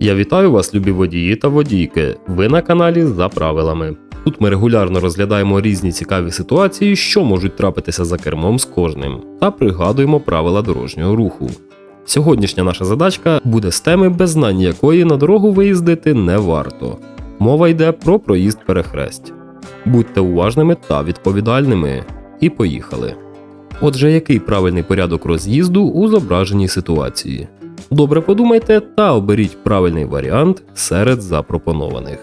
Я вітаю вас, любі водії та водійки. Ви на каналі за правилами. Тут ми регулярно розглядаємо різні цікаві ситуації, що можуть трапитися за кермом з кожним, та пригадуємо правила дорожнього руху. Сьогоднішня наша задачка буде з теми, без знань якої на дорогу виїздити не варто. Мова йде про проїзд перехресть. Будьте уважними та відповідальними. І поїхали. Отже, який правильний порядок роз'їзду у зображеній ситуації? Добре подумайте та оберіть правильний варіант серед запропонованих.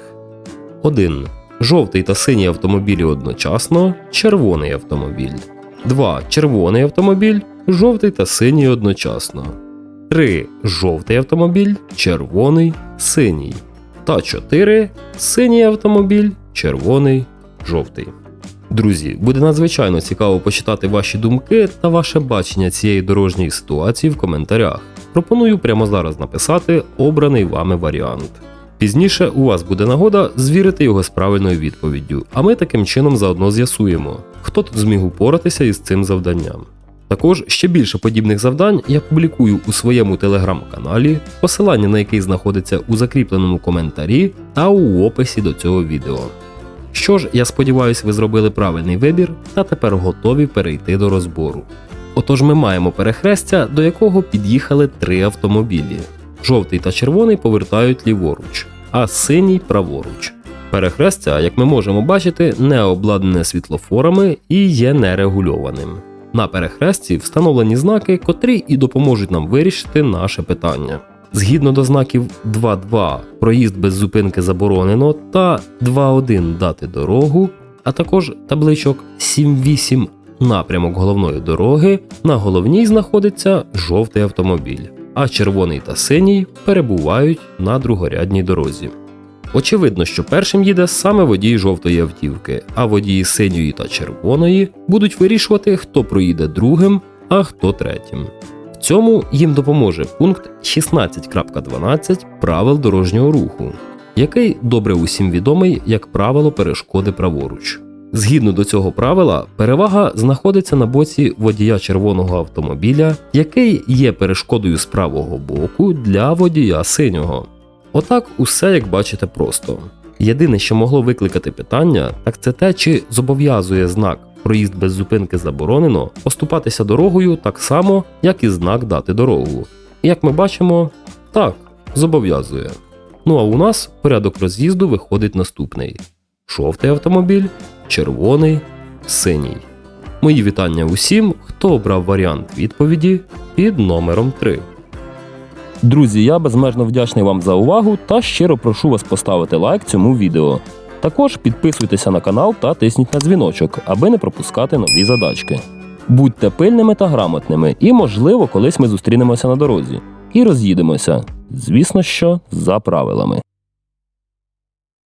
1. Жовтий та синій автомобілі одночасно, червоний автомобіль. 2. Червоний автомобіль, жовтий та синій одночасно. 3. Жовтий автомобіль, червоний, синій. Та 4. Синій автомобіль, червоний, жовтий. Друзі, буде надзвичайно цікаво почитати ваші думки та ваше бачення цієї дорожньої ситуації в коментарях. Пропоную прямо зараз написати обраний вами варіант. Пізніше у вас буде нагода звірити його з правильною відповіддю, а ми таким чином заодно з'ясуємо, хто тут зміг упоратися із цим завданням. Також ще більше подібних завдань я публікую у своєму телеграм-каналі, посилання на який знаходиться у закріпленому коментарі та у описі до цього відео. Що ж, я сподіваюся, ви зробили правильний вибір та тепер готові перейти до розбору. Отож, ми маємо перехрестя, до якого під'їхали три автомобілі. Жовтий та червоний повертають ліворуч, а синій праворуч. Перехрестя, як ми можемо бачити, не обладнане світлофорами і є нерегульованим. На перехресті встановлені знаки, котрі і допоможуть нам вирішити наше питання. Згідно до знаків 2.2 проїзд без зупинки заборонено та 2.1 дати дорогу, а також табличок 7.8 напрямок головної дороги, на головній знаходиться жовтий автомобіль, а червоний та синій перебувають на другорядній дорозі. Очевидно, що першим їде саме водій жовтої автівки, а водії синьої та червоної будуть вирішувати, хто проїде другим, а хто третім. В цьому їм допоможе пункт 16.12 правил дорожнього руху, який добре усім відомий як правило перешкоди праворуч. Згідно до цього правила, перевага знаходиться на боці водія червоного автомобіля, який є перешкодою з правого боку для водія синього. Отак усе як бачите просто. Єдине, що могло викликати питання, так це те, чи зобов'язує знак проїзд без зупинки заборонено поступатися дорогою так само, як і знак дати дорогу. І як ми бачимо, так, зобов'язує. Ну а у нас порядок роз'їзду виходить наступний: жовтий автомобіль, червоний, синій. Мої вітання усім, хто обрав варіант відповіді під номером 3. Друзі, я безмежно вдячний вам за увагу та щиро прошу вас поставити лайк цьому відео. Також підписуйтеся на канал та тисніть на дзвіночок, аби не пропускати нові задачки. Будьте пильними та грамотними, і, можливо, колись ми зустрінемося на дорозі і роз'їдемося. Звісно, що за правилами.